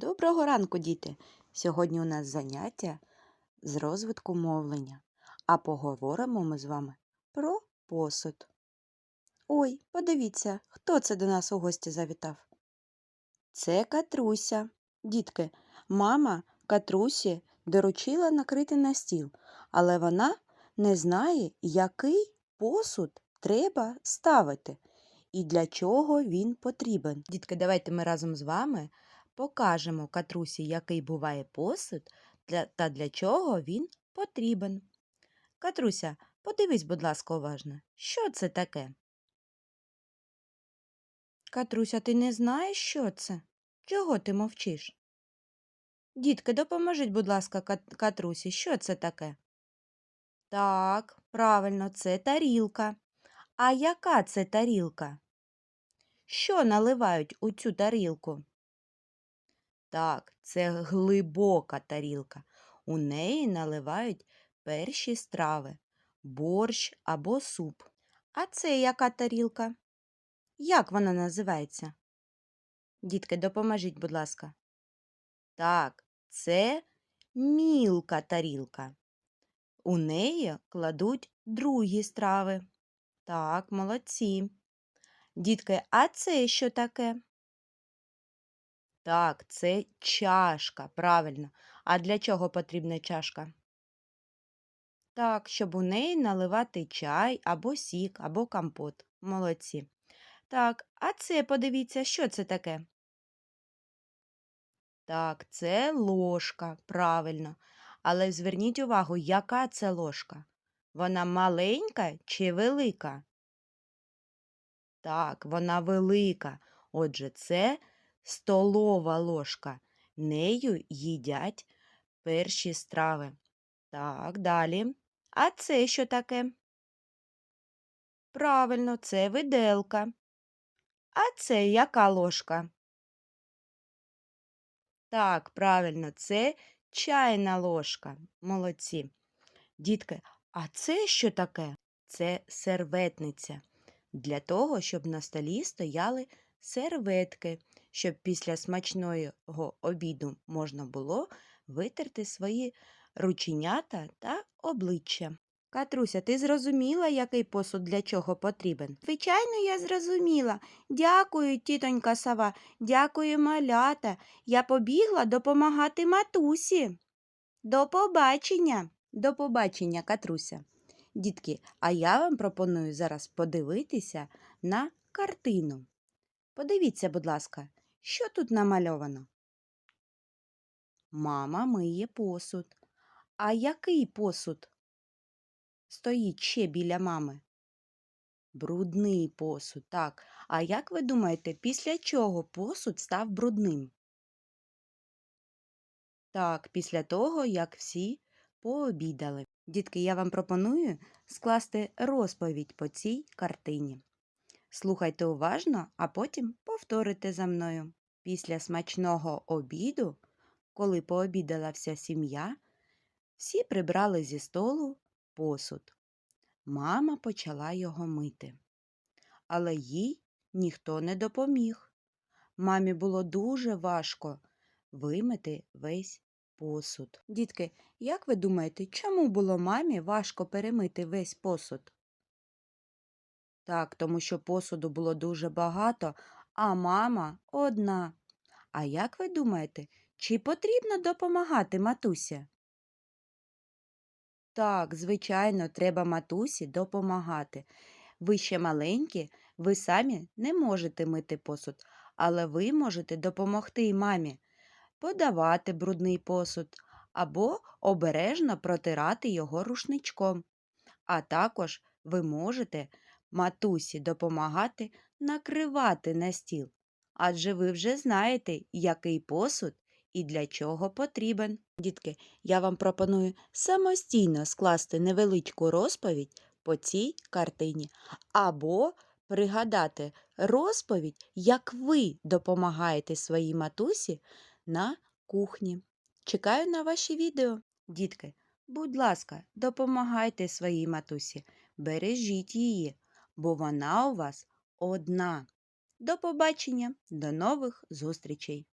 Доброго ранку, діти! Сьогодні у нас заняття з розвитку мовлення, а поговоримо ми з вами про посуд. Ой, подивіться, хто це до нас у гості завітав? Це Катруся. Дітки, мама Катрусі доручила накрити на стіл, але вона не знає, який посуд треба ставити і для чого він потрібен. Дітки, давайте ми разом з вами покажемо Катрусі, який буває посуд та для чого він потрібен. Катруся, подивись, будь ласка, уважно, що це таке? Катруся, ти не знаєш, що це? Чого ти мовчиш? Дітки, допоможіть, будь ласка, Катрусі, що це таке? Так, правильно, це тарілка. А яка це тарілка? Що наливають у цю тарілку? Так, це глибока тарілка. У неї наливають перші страви, борщ або суп. А це яка тарілка? Як вона називається? Дітки, допоможіть, будь ласка. Так, це мілка тарілка. У неї кладуть другі страви. Так, молодці. Дітки, а це що таке? Так, це чашка, правильно. А для чого потрібна чашка? Так, щоб у неї наливати чай або сік, або компот. Молодці. Так, а це подивіться, що це таке? Так, це ложка, правильно. Але зверніть увагу, яка це ложка? Вона маленька чи велика? Так, вона велика. Отже, це столова ложка. Нею їдять перші страви. Так, далі. А це що таке? Правильно, це виделка. А це яка ложка? Так, правильно, це чайна ложка. Молодці. Дітки, а це що таке? Це серветниця. Для того, щоб на столі стояли серветки, щоб після смачного обіду можна було витерти свої рученята та обличчя. Катруся, ти зрозуміла, який посуд для чого потрібен? Звичайно, я зрозуміла. Дякую, тітонька сова, дякую, малята. Я побігла допомагати матусі. До побачення. До побачення, Катруся. Дітки, а я вам пропоную зараз подивитися на картину. Подивіться, будь ласка, що тут намальовано? Мама миє посуд. А який посуд стоїть ще біля мами? Брудний посуд, так. А як ви думаєте, після чого посуд став брудним? Так, після того, як всі пообідали. Дітки, я вам пропоную скласти розповідь по цій картині. Слухайте уважно, а потім повторите за мною. Після смачного обіду, коли пообідала вся сім'я, всі прибрали зі столу посуд. Мама почала його мити. Але їй ніхто не допоміг. Мамі було дуже важко вимити весь посуд. Дітки, як ви думаєте, чому було мамі важко перемити весь посуд? Так, тому що посуду було дуже багато, а мама одна. А як ви думаєте, чи потрібно допомагати матуся? Так, звичайно, треба матусі допомагати. Ви ще маленькі, ви самі не можете мити посуд, але ви можете допомогти й мамі подавати брудний посуд або обережно протирати його рушничком. А також ви можете матусі допомагати накривати на стіл, адже ви вже знаєте, який посуд і для чого потрібен. Дітки, я вам пропоную самостійно скласти невеличку розповідь по цій картині, або пригадати розповідь, як ви допомагаєте своїй матусі на кухні. Чекаю на ваші відео. Дітки, будь ласка, допомагайте своїй матусі, бережіть її, бо вона у вас одна. До побачення, до нових зустрічей!